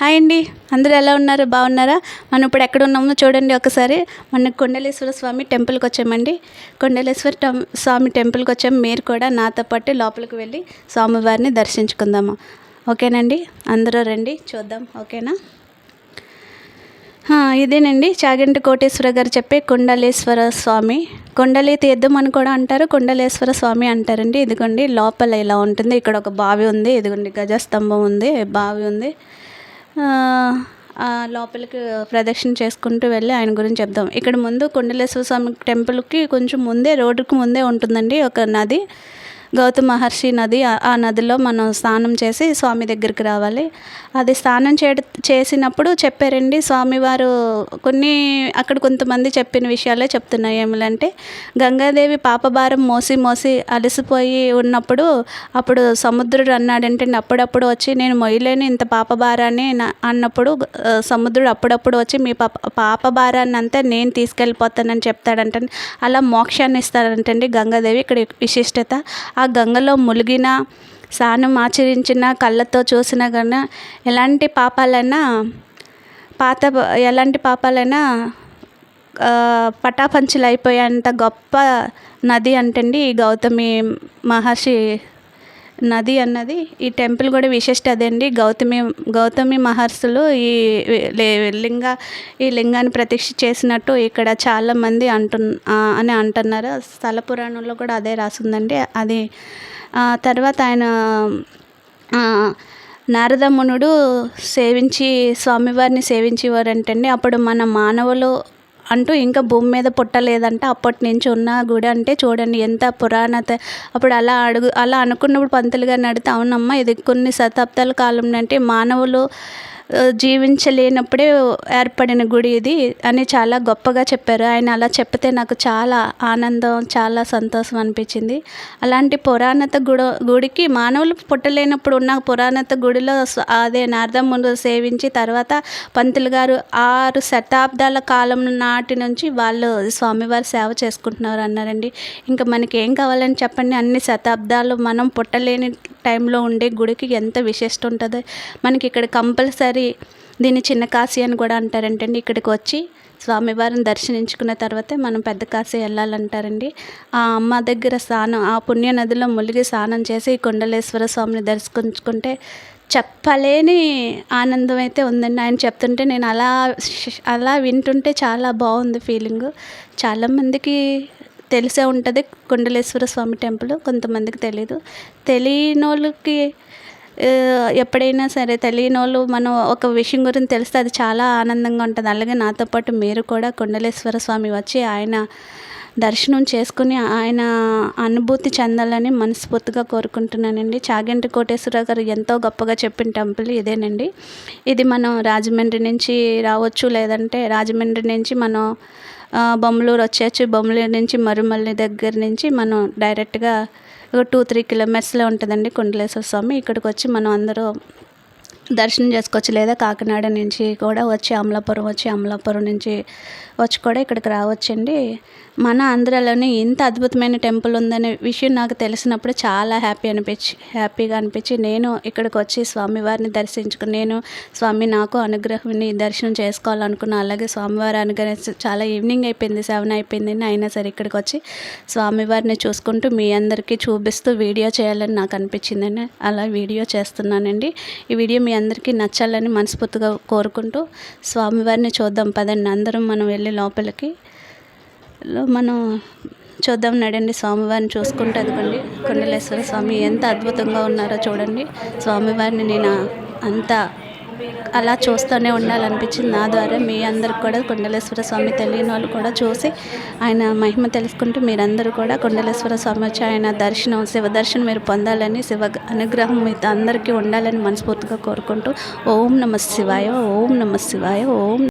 Hi అండి. అందరూ ఎలా ఉన్నారు? బాగున్నారా? మనం ఇప్పుడు ఎక్కడ ఉన్నామో చూడండి ఒకసారి. మన కొండలేశ్వర స్వామి టెంపుల్కి వచ్చామండి. కొండలేశ్వర స్వామి టెంపుల్కి వచ్చాం. మీరు కూడా నాతో పాటు లోపలికి వెళ్ళి స్వామివారిని దర్శించుకుందాము. ఓకేనండి? అందరూ రండి. చూద్దాం. ఓకేనా? ఇదేనండి చాగంటి కోటేశ్వర గారు చెప్పే కొండలేశ్వర స్వామి. కొండలి తీర్థం అని కూడా అంటారు కొండలేశ్వర స్వామి అంటారండి. ఇదిగోండి లోపల ఇలా ఉంటుంది. ఇక్కడ ఒక బావి ఉంది. ఇదిగోండి గజస్తంభం ఉంది బావి ఉంది. లోపలికి ప్రదక్షిణ చేసుకుంటూ వెళ్ళి ఆయన గురించి చెప్దాం. ఇక్కడ ముందు కొండలేశ్వర స్వామి టెంపుల్కి కొంచెం ముందే రోడ్డుకు ముందే ఉంటుందండి ఒక నది. గౌతమ మహర్షి నది ఆ- నదిలో మనం స్నానం చేసి స్వామి దగ్గరికి రావాలి. అది స్నానం చే చేసినప్పుడు చెప్పారండి స్వామివారు కొన్ని అక్కడ కొంతమంది చెప్పిన విషయాలే చెప్తున్నాయి. ఏమిటంటే గంగాదేవి పాపభారం మోసి మోసి అలసిపోయి ఉన్నప్పుడు అప్పుడు సముద్రుడు అన్నాడంటే అప్పుడప్పుడు వచ్చి నేను మొయ్యలేని ఇంత పాపభారాన్ని నా- అన్నప్పుడు సముద్రుడు అప్పుడప్పుడు వచ్చి మీ పాప పాపభారాన్ని అంతా నేను తీసుకెళ్ళిపోతానని చెప్తాడంట అలా మోక్షాన్ని ఇస్తాడంటండి గంగాదేవి. ఇక్కడ విశిష్టత ఆ గంగలో ములిగిన స్నానం ఆచరించిన కళ్ళతో చూసినా కన్నా ఎలాంటి పాపాలైనా పాత ఎలాంటి పాపాలైనా పటాపంచలు అయిపోయేంత గొప్ప నది అంటండి ఈ గౌతమి మహర్షి నది అన్నది ఈ టెంపుల్ కూడా విశిష్ట అదండి. గౌతమి గౌతమి మహర్షులు ఈ లే- లింగ ఈ లింగాన్ని ప్రతిష్ఠ చేసినట్టు ఇక్కడ చాలామంది అంటు అని అంటున్నారు. స్థల పురాణంలో కూడా అదే రాసిందండి. అది తర్వాత ఆయన నారదమునుడు సేవించి స్వామివారిని సేవించేవారంటండి. అప్పుడు మన మానవులు అంటూ ఇంకా భూమి మీద పుట్టలేదంట. అప్పటి నుంచి ఉన్న గుడి అంటే చూడండి ఎంత పురాణత. అప్పుడు అలా అడుగు అలా అనుకున్నప్పుడు పంతులు గారిని అడిగితే అవునమ్మా ఇది కొన్ని శతాబ్దాల కాలం అంటే మానవులు జీవించలేనప్పుడే ఏర్పడిన గుడి ఇది అని చాలా గొప్పగా చెప్పారు. ఆయన అలా చెప్తే నాకు చాలా ఆనందం చాలా సంతోషం అనిపించింది. అలాంటి పురాణత గుడి గుడికి మానవులు పుట్టలేనప్పుడు ఉన్న పురాణత గుడిలో అదే నారదమ్మును సేవించి తర్వాత పంతులు గారు ఆరు శతాబ్దాల కాలం నాటి నుంచి వాళ్ళు స్వామివారి సేవ చేసుకుంటున్నారు అన్నారండి. ఇంకా మనకి ఏం కావాలని చెప్పండి? అన్ని శతాబ్దాలు మనం పుట్టలేని టైంలో ఉండే గుడికి ఎంత విశిష్ట ఉంటుందో. మనకి ఇక్కడ కంపల్సరీ దీన్ని చిన్న కాశీ అని కూడా అంటారంటండి. ఇక్కడికి వచ్చి స్వామివారిని దర్శించుకున్న తర్వాతే మనం పెద్ద కాశీ వెళ్ళాలంటారండి. ఆ అమ్మ దగ్గర స్నానం ఆ పుణ్య నదిలో మునిగి స్నానం చేసి కొండలేశ్వర స్వామిని దర్శించుకుంటే చెప్పలేని ఆనందం అయితే ఉందండి. ఆయన చెప్తుంటే నేను అలా అలా వింటుంటే చాలా బాగుంది ఫీలింగ్. చాలామందికి తెలిసే ఉంటుంది. కుండలేశ్వర స్వామి టెంపుల్ కొంతమందికి తెలియదు తెలియని వాళ్ళకి ఎప్పుడైనా సరే తెలియని వాళ్ళు మనం ఒక విషయం గురించి తెలిస్తే అది చాలా ఆనందంగా ఉంటుంది. అలాగే నాతో పాటు మీరు కూడా కుండలేశ్వర స్వామి వచ్చి ఆయన దర్శనం చేసుకుని ఆయన అనుభూతి చెందాలని మనస్ఫూర్తిగా కోరుకుంటున్నానండి. చాగంటి కోటేశ్వర గారు ఎంతో గొప్పగా చెప్పిన టెంపుల్ ఇదేనండి. ఇది మనం రాజమండ్రి నుంచి రావచ్చు లేదంటే రాజమండ్రి నుంచి మనం బొమ్మలూరు వచ్చేసి బొమ్మలూరు నుంచి మరుమల్లి దగ్గర నుంచి మనం డైరెక్ట్గా ఒక టూ త్రీ కిలోమీటర్స్లో ఉంటుందండి కుండలేశ్వర స్వామి. ఇక్కడికి వచ్చి మనం అందరూ దర్శనం చేసుకోవచ్చు. లేదా కాకినాడ నుంచి కూడా వచ్చి అమలాపురం వచ్చి అమలాపురం నుంచి వచ్చి కూడా ఇక్కడికి రావచ్చండి. మన ఆంధ్రాలోనే ఇంత అద్భుతమైన టెంపుల్ ఉందనే విషయం నాకు తెలిసినప్పుడు చాలా హ్యాపీ అనిపించి హ్యాపీగా అనిపించి నేను ఇక్కడికి వచ్చి స్వామివారిని దర్శించుకుని నేను స్వామి నాకు అనుగ్రహాన్ని దర్శనం చేసుకోవాలనుకున్నా అలాగే స్వామివారి అనుగ్రహం చాలా ఈవినింగ్ అయిపోయింది సెవెన్ అయిపోయింది అయినా సరే ఇక్కడికి వచ్చి స్వామివారిని చూసుకుంటూ మీ అందరికీ చూపిస్తూ వీడియో చేయాలని నాకు అనిపించిందండి. అలా వీడియో చేస్తున్నానండి. ఈ వీడియో మీ అందరికీ నచ్చాలని మనస్ఫూర్తిగా కోరుకుంటూ స్వామివారిని చూద్దాం పదండి. అందరం మనం వెళ్ళి లోపలికి. మనం చూద్దాం నడండి. స్వామివారిని చూసుకుంటే అదిగోండి. కొండలేశ్వర స్వామి ఎంత అద్భుతంగా ఉన్నారో చూడండి. స్వామివారిని నేను అంత అలా చూస్తూనే ఉండాలనిపించింది. నా ద్వారా మీ అందరికి కూడా కుండలేశ్వర స్వామి తెలియని వాళ్ళు కూడా చూసి ఆయన మహిమ తెలుసుకుంటూ మీరందరూ కూడా కొండలేశ్వర స్వామి వచ్చి ఆయన దర్శనం శివ దర్శనం మీరు పొందాలని శివ అనుగ్రహం మీ అందరికీ ఉండాలని మనస్ఫూర్తిగా కోరుకుంటూ ఓం నమ శివాయ ఓం నమ శివాయ ఓం